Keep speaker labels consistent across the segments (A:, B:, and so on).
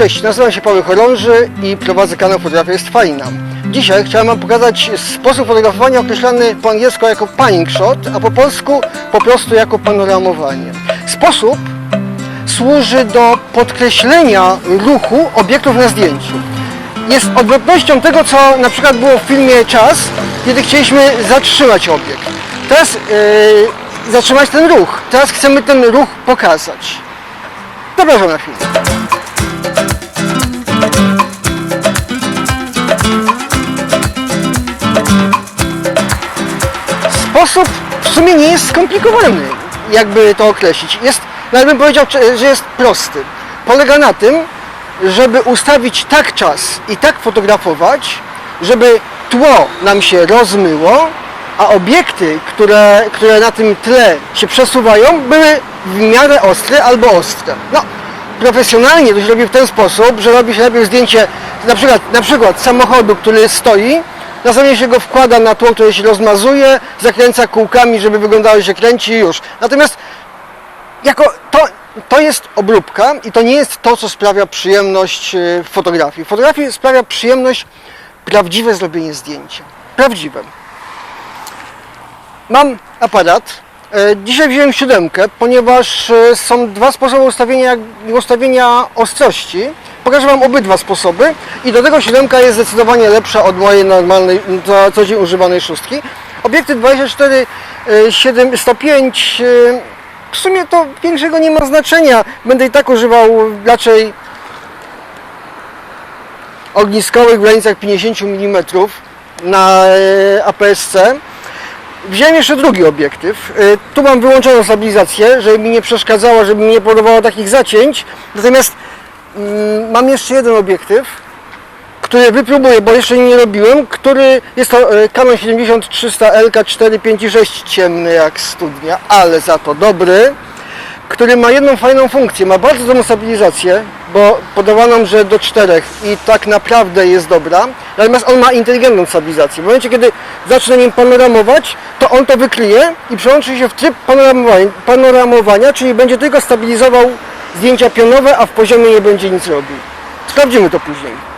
A: Cześć, nazywam się Paweł Chorąży i prowadzę kanał Fotografia jest fajna. Dzisiaj chciałem Wam pokazać sposób fotografowania określany po angielsku jako panning shot, a po polsku po prostu jako panoramowanie. Sposób służy do podkreślenia ruchu obiektów na zdjęciu. Jest odwrotnością tego, co na przykład było w filmie Czas, kiedy chcieliśmy zatrzymać obiekt. Teraz yy, zatrzymać ten ruch. Teraz chcemy ten ruch pokazać. Zapraszam na film. Sposób w sumie nie jest skomplikowany, jakby to określić. Jest, nawet bym powiedział, że jest prosty. Polega na tym, żeby ustawić tak czas i tak fotografować, żeby tło nam się rozmyło, a obiekty, które, które na tym tle się przesuwają, były w miarę ostre albo ostre. No, profesjonalnie to się robi w ten sposób, że robi się najpierw zdjęcie na przykład, na przykład samochodu, który stoi, następnie się go wkłada na tło, które się rozmazuje, zakręca kółkami, żeby wyglądało, że kręci i już. Natomiast jako to, to jest obróbka i to nie jest to, co sprawia przyjemność w fotografii. Fotografii sprawia przyjemność prawdziwe zrobienie zdjęcia. Prawdziwe. Mam aparat. E, Dzisiaj wziąłem siódemkę, ponieważ e, są dwa sposoby ustawienia, ustawienia ostrości. Pokażę Wam obydwa sposoby i do tego siódemka jest zdecydowanie lepsza od mojej normalnej, na co dzień używanej szóstki. Obiektyw 24 e, 7 105 e, w sumie to większego nie ma znaczenia. Będę i tak używał raczej ogniskowych w granicach 50 mm na e, APS-C. Wziąłem jeszcze drugi obiektyw. E, Tu mam wyłączoną stabilizację, żeby mi nie przeszkadzała, żeby mi nie powodowało takich zacięć. Natomiast mm, mam jeszcze jeden obiektyw, który wypróbuję, bo jeszcze nie robiłem, który jest to e, Canon 70-300 LK 456 ciemny jak studnia, ale za to dobry, który ma jedną fajną funkcję, ma bardzo dobrą stabilizację, bo podawano nam, że do czterech i tak naprawdę jest dobra, natomiast on ma inteligentną stabilizację. W momencie, kiedy zacznę nim panoramować, to on to wykryje i przełączy się w tryb panoramowania, czyli będzie tylko stabilizował zdjęcia pionowe, a w poziomie nie będzie nic robił. Sprawdzimy to później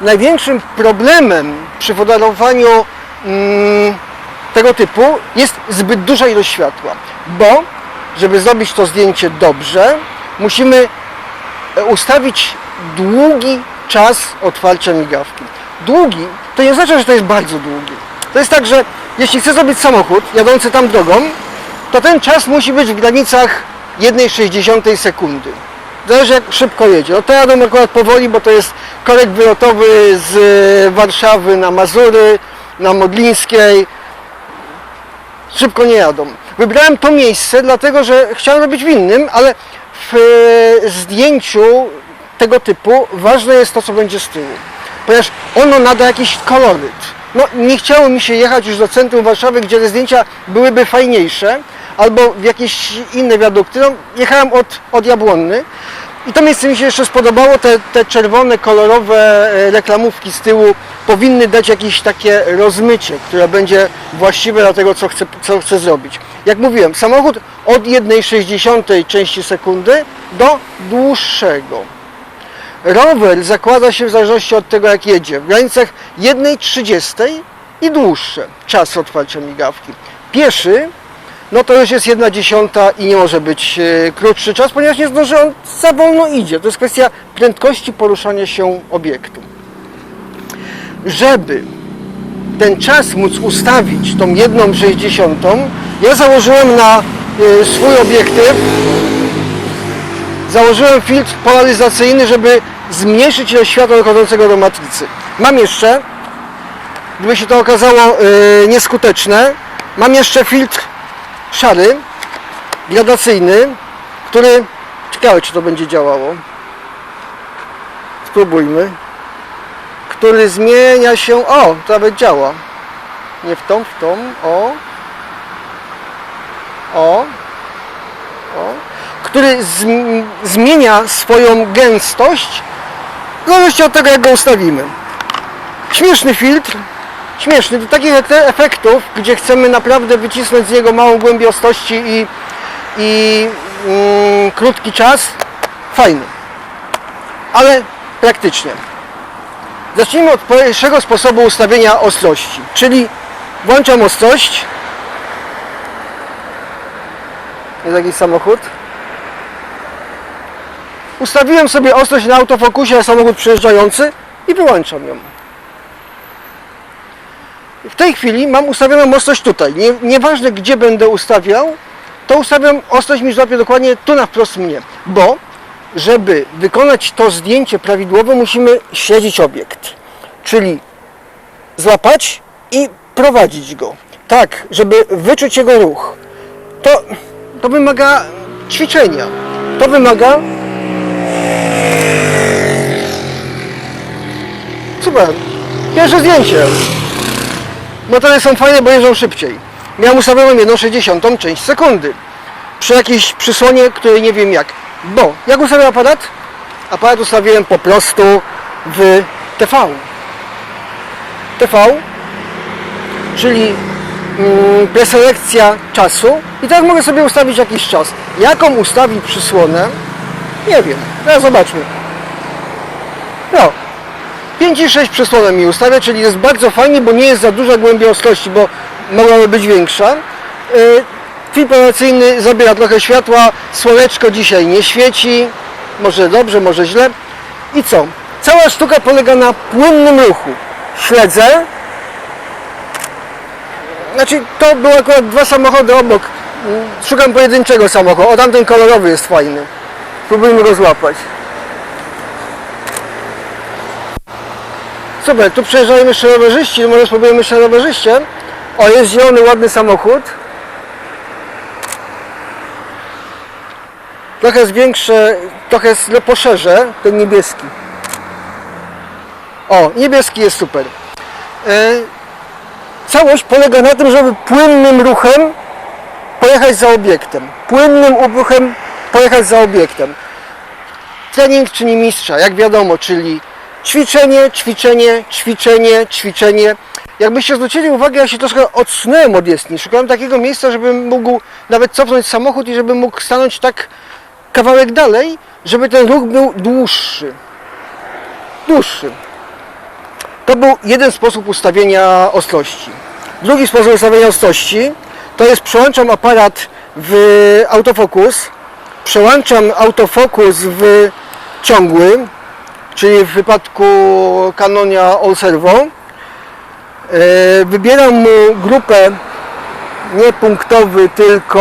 A: największym problemem przy fotografowaniu mm, tego typu jest zbyt duża ilość światła, bo żeby zrobić to zdjęcie dobrze, musimy ustawić długi czas otwarcia migawki. Długi to nie oznacza, że to jest bardzo długi. To jest tak, że jeśli chcę zrobić samochód jadący tam drogą, to ten czas musi być w granicach 1,6 sekundy. Zależy jak szybko jedzie. No to jadę akurat powoli, bo to jest korek wylotowy z e, Warszawy na Mazury, na Modlińskiej. Szybko nie jadą. Wybrałem to miejsce, dlatego że chciałem robić w innym, ale w zdjęciu tego typu ważne jest to, co będzie z tyłu. Ponieważ ono nada jakiś koloryt. No, nie chciało mi się jechać już do centrum Warszawy, gdzie te zdjęcia byłyby fajniejsze, albo w jakieś inne wiadukty. No, jechałem od, od Jabłonny i to miejsce mi się jeszcze spodobało. Te, te czerwone, kolorowe e, reklamówki z tyłu powinny dać jakieś takie rozmycie, które będzie właściwe dla tego, co chcę, co chcę zrobić. Jak mówiłem, samochód od 1,6 części sekundy do dłuższego. Rower zakłada się w zależności od tego, jak jedzie. W granicach 1,30 i dłuższe czas otwarcia migawki. Pieszy, no to już jest 1 dziesiąta i nie może być e, krótszy czas, ponieważ nie zdąży, on za wolno idzie. To jest kwestia prędkości poruszania się obiektu. Żeby ten czas móc ustawić, tą 1,60, ja założyłem na e, swój obiektyw. Założyłem filtr polaryzacyjny, żeby zmniejszyć ilość światła dochodzącego do matrycy. Mam jeszcze, gdyby się to okazało yy, nieskuteczne, mam jeszcze filtr szary, gradacyjny, który, ciekawe czy to będzie działało, spróbujmy, który zmienia się, o, to nawet działa, nie w tą, w tą, o, o, o, który zm- zmienia swoją gęstość w zależności od tego, jak go ustawimy. Śmieszny filtr, śmieszny, do takich efektów, gdzie chcemy naprawdę wycisnąć z niego małą głębię i, i mm, krótki czas, fajny. ale praktycznie. Zacznijmy od pierwszego sposobu ustawienia ostrości, czyli włączam ostrość. Jest jakiś samochód. Ustawiłem sobie ostrość na autofokusie, samochód przejeżdżający i wyłączam ją. W tej chwili mam ustawioną ostrość tutaj. Nie, nieważne gdzie będę ustawiał, to ustawiam ostrość mi złapie dokładnie tu na wprost mnie. Bo żeby wykonać to zdjęcie prawidłowo musimy śledzić obiekt. Czyli złapać i prowadzić go. Tak, żeby wyczuć jego ruch. To, to wymaga ćwiczenia. To wymaga Super. Pierwsze zdjęcie. Motory są fajne, bo jeżdżą szybciej. Miałem ustawioną 1,60 część sekundy. Przy jakiejś przysłonie, której nie wiem jak. Bo, jak ustawiam aparat? Aparat ustawiłem po prostu w TV. TV, czyli mm, preselekcja czasu. I teraz mogę sobie ustawić jakiś czas. Jaką ustawić przysłonę? Nie wiem. Teraz zobaczmy. No, 5,6 przysłonem mi ustawia, czyli jest bardzo fajnie, bo nie jest za duża głębia ostrości, bo mogłaby być większa. Yy, Film operacyjny zabiera trochę światła, słoneczko dzisiaj nie świeci, może dobrze, może źle. I co? Cała sztuka polega na płynnym ruchu. Śledzę. Znaczy, to były akurat dwa samochody obok. Szukam pojedynczego samochodu. O, tamten kolorowy jest fajny. Spróbujmy go złapać. Super, tu przejeżdżają jeszcze rowerzyści, może spróbujemy jeszcze rowerzyście. O, jest zielony, ładny samochód. Trochę zwiększę, trochę le- poszerzę ten niebieski. O, niebieski jest super. E, całość polega na tym, żeby płynnym ruchem pojechać za obiektem. Płynnym ruchem pojechać za obiektem. Trening czyni mistrza, jak wiadomo, czyli ćwiczenie, ćwiczenie, ćwiczenie, ćwiczenie. Jakbyście zwrócili uwagę, ja się troszkę odsunąłem od jezdni. Szukałem takiego miejsca, żebym mógł nawet cofnąć samochód i żebym mógł stanąć tak kawałek dalej, żeby ten ruch był dłuższy. Dłuższy. To był jeden sposób ustawienia ostrości. Drugi sposób ustawienia ostrości to jest przełączam aparat w autofokus, przełączam autofokus w ciągły, czyli w wypadku Canonia All Servo. E, Wybieram mu grupę nie punktowy, tylko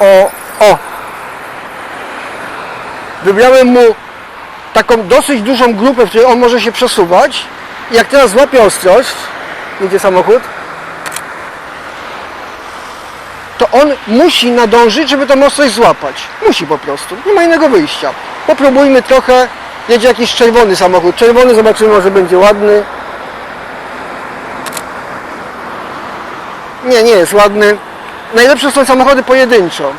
A: o, o. Wybrałem mu taką dosyć dużą grupę, w której on może się przesuwać. I jak teraz złapie ostrość, idzie samochód, to on musi nadążyć, żeby tą ostrość złapać. Musi po prostu. Nie ma innego wyjścia. Popróbujmy trochę. Jedzie jakiś czerwony samochód. Czerwony zobaczymy, może będzie ładny. Nie, nie jest ładny. Najlepsze są samochody pojedynczo.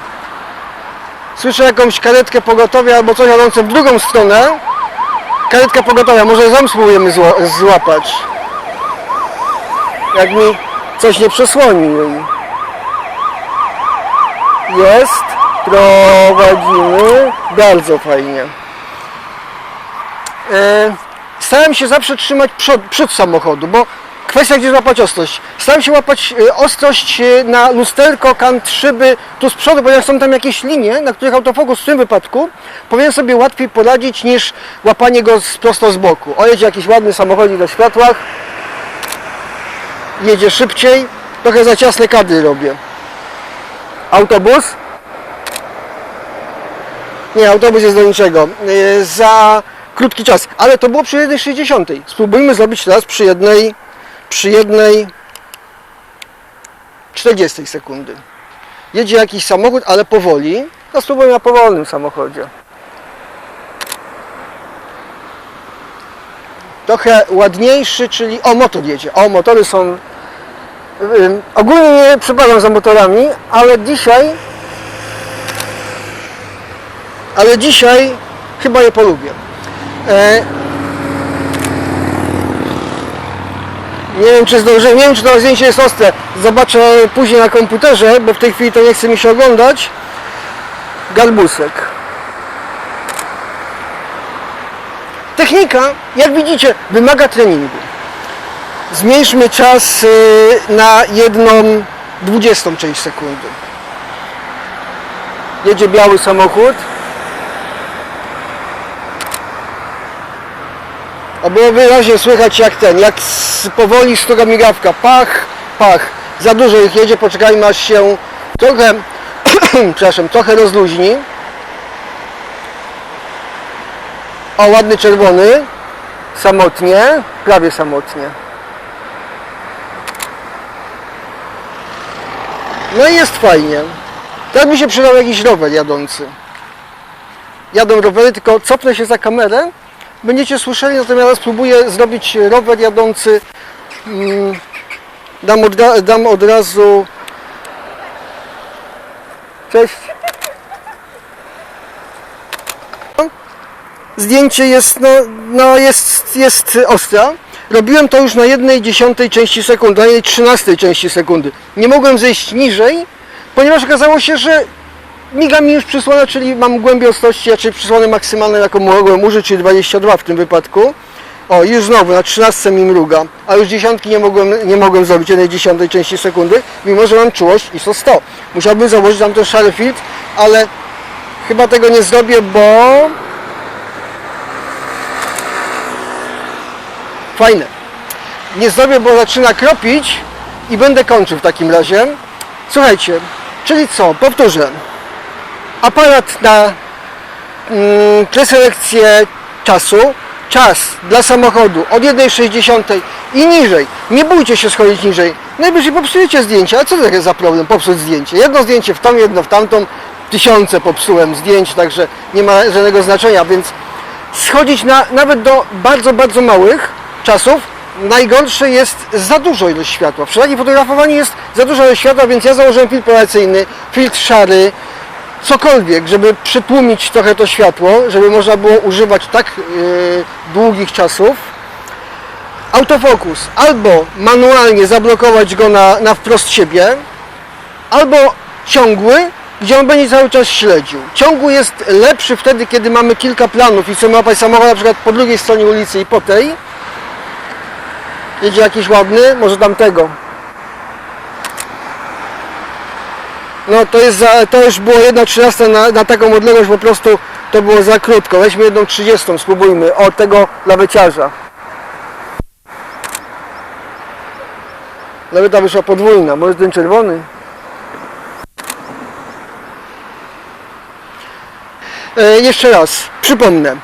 A: Słyszę jakąś karetkę pogotowia albo coś jadące w drugą stronę. Karetka pogotowia, może ją spróbujemy zła- złapać. Jak mi coś nie przesłoni. Jest, prowadzimy, bardzo fajnie. E, starałem się zawsze trzymać przód, przód samochodu, bo kwestia gdzie złapać ostrość. Starałem się łapać e, ostrość e, na lusterko, kant szyby tu z przodu, ponieważ są tam jakieś linie, na których autofokus w tym wypadku powinien sobie łatwiej poradzić niż łapanie go z, prosto z boku. O, jedzie jakiś ładny samochodzik na światłach, jedzie szybciej, trochę za ciasne kadry robię. Autobus? Nie, autobus jest do niczego. Yy, za krótki czas. Ale to było przy 1,60. Spróbujmy zrobić teraz przy jednej, przy jednej 40 sekundy. Jedzie jakiś samochód, ale powoli. No spróbujmy na powolnym samochodzie. Trochę ładniejszy, czyli... O, motor jedzie. O, motory są... Ogólnie nie przepadam za motorami, ale dzisiaj ale dzisiaj chyba je polubię. Nie wiem czy zdążyłem, nie wiem czy to zdjęcie jest ostre. Zobaczę później na komputerze, bo w tej chwili to nie chce mi się oglądać. Galbusek. Technika, jak widzicie, wymaga treningu. Zmniejszmy czas y, na jedną dwudziestą część sekundy. Jedzie biały samochód. A było wyraźnie słychać jak ten, jak z, powoli stuka migawka. Pach, pach. Za dużo ich jedzie, poczekajmy aż się trochę, przepraszam, trochę rozluźni. O, ładny czerwony. Samotnie, prawie samotnie. No i jest fajnie. Tak mi się przydał jakiś rower jadący. Jadą rowery, tylko cofnę się za kamerę. Będziecie słyszeli, natomiast spróbuję zrobić rower jadący. Mm, Dam od, dam od razu. Cześć. Zdjęcie jest, no, no jest, jest ostra. Robiłem to już na jednej dziesiątej części sekundy, na jednej trzynastej części sekundy. Nie mogłem zejść niżej, ponieważ okazało się, że miga mi już przysłona, czyli mam głębię ostrości, znaczy przysłony maksymalne, jaką mogłem użyć, czyli 22 w tym wypadku. O, już znowu na 13 mi mruga, a już dziesiątki nie mogłem, nie mogłem zrobić jednej dziesiątej części sekundy, mimo że mam czułość ISO 100. Musiałbym założyć tam ten szary filtr, ale chyba tego nie zrobię, bo Fajne. Nie zrobię, bo zaczyna kropić i będę kończył w takim razie. Słuchajcie, czyli co? Powtórzę. Aparat na mm, preselekcję czasu. Czas dla samochodu od 1,60 i niżej. Nie bójcie się schodzić niżej. Najwyżej popsujecie zdjęcie. A co to jest za problem popsuć zdjęcie? Jedno zdjęcie w tą, jedno w tamtą. Tysiące popsułem zdjęć, także nie ma żadnego znaczenia, więc schodzić na, nawet do bardzo, bardzo małych czasów. Najgorsze jest za dużo ilość światła. Przy takim fotografowaniu jest za dużo ilość światła, więc ja założyłem filtr polaryzacyjny, filtr szary, cokolwiek, żeby przytłumić trochę to światło, żeby można było używać tak yy, długich czasów. Autofokus albo manualnie zablokować go na, na wprost siebie, albo ciągły, gdzie on będzie cały czas śledził. Ciągły jest lepszy wtedy, kiedy mamy kilka planów i chcemy łapać samochód na przykład po drugiej stronie ulicy i po tej. Jedzie jakiś ładny, może tamtego. No to jest za, to już było 1,13 na, na taką odległość, po prostu to było za krótko. Weźmy jedną 30, spróbujmy. O tego laweciarza. Laweta wyszła podwójna, może ten czerwony? E, jeszcze raz, przypomnę.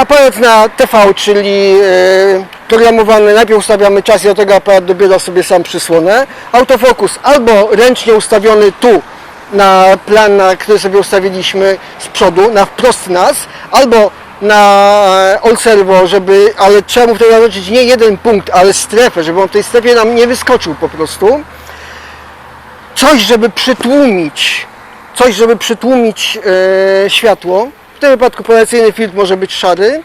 A: Aparat na TV, czyli e, programowany, najpierw ustawiamy czas i do tego aparat dobiera sobie sam przysłonę. Autofokus albo ręcznie ustawiony tu na plan, na który sobie ustawiliśmy z przodu, na wprost nas, albo na e, all servo, żeby, ale trzeba mu wtedy zaznaczyć nie jeden punkt, ale strefę, żeby on w tej strefie nam nie wyskoczył po prostu. Coś, żeby przytłumić, coś, żeby przytłumić e, światło. W tym wypadku polaryzacyjny filtr może być szary.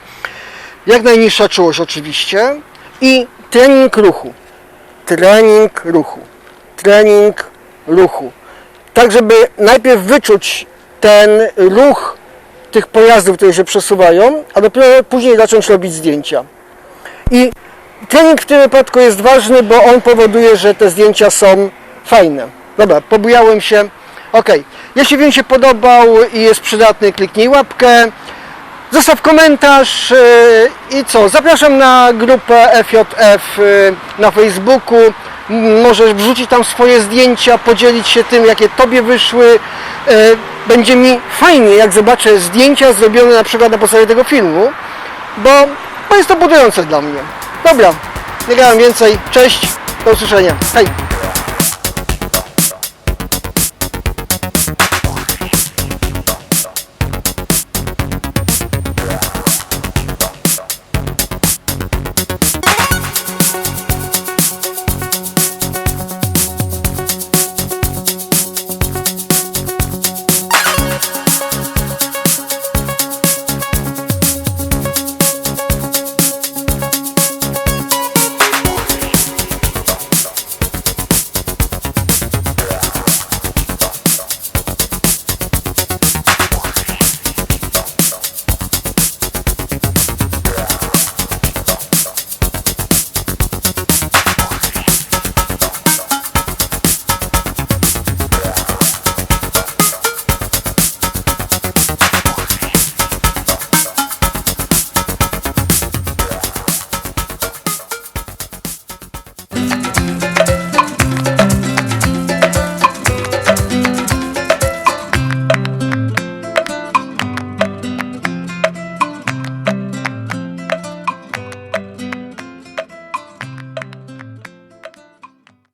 A: Jak najniższa czułość oczywiście. I trening ruchu. Trening ruchu. Trening ruchu. Tak, żeby najpierw wyczuć ten ruch tych pojazdów, które się przesuwają, a dopiero później zacząć robić zdjęcia. I trening w tym wypadku jest ważny, bo on powoduje, że te zdjęcia są fajne. Dobra, pobujałem się. Ok, jeśli film się podobał i jest przydatny, kliknij łapkę, zostaw komentarz yy, i co? Zapraszam na grupę FJF yy, na Facebooku. Możesz wrzucić tam swoje zdjęcia, podzielić się tym, jakie tobie wyszły. Yy, Będzie mi fajnie, jak zobaczę zdjęcia zrobione na przykład na podstawie tego filmu, bo, bo jest to budujące dla mnie. Dobra, nie gadam więcej. Cześć, do usłyszenia. Hej!